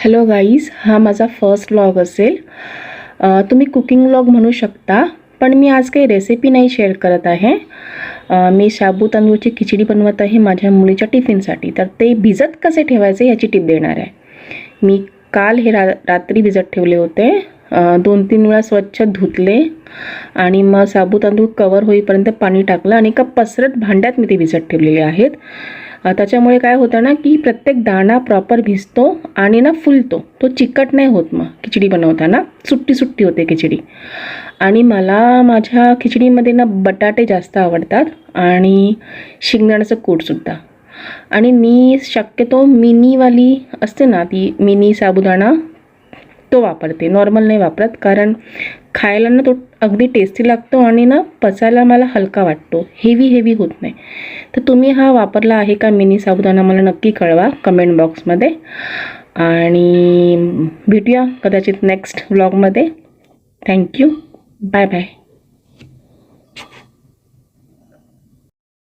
Hello guys हा माझा first vlog असेल. तुम्ही कुकिंग व्लॉग म्हणू शकता पण मी आज काही रेसिपी नाही शेअर करत आहे. मी शाबू तांदूळची खिचडी बनवत आहे माझ्या मुलीच्या टिफिनसाठी तर ते भिजत कसे ठेवायचे याची टिप देणार आहे. मी काल हे रा रात्री भिजत ठेवले होते. दोन तीन वेळा स्वच्छ धुतले आणि मग साबू तांदूळ कवर होईपर्यंत पाणी टाकलं आणि एका पसरत भांड्यात मी ते भिजत ठेवलेले आहेत. त्याच्यामुळे काय होतं ना की प्रत्येक दाणा प्रॉपर भिजतो आणि ना फुलतो. तो चिकट नाही होत मग खिचडी बनवताना. सुट्टी सुट्टी होते खिचडी. आणि मला माझ्या खिचडीमध्ये ना बटाटे जास्त आवडतात आणि शिंगदाण्याचं कूटसुद्धा आणि मी शक्यतो मिनीवाली असते ना ती मिनी साबुदाणा तो वापरते. नॉर्मल नाही वापरत कारण खायला ना तो अगदी टेस्टी लागतो आणि ना पचायला मला हलका वाटतो. हेवी हेवी होत नाही. तर तुम्ही हा वापरला आहे का मिनी साबुदाणा मला नक्की कळवा कमेंट बॉक्समध्ये आणि भेटूया कदाचित नेक्स्ट ब्लॉगमध्ये थँक्यू बाय बाय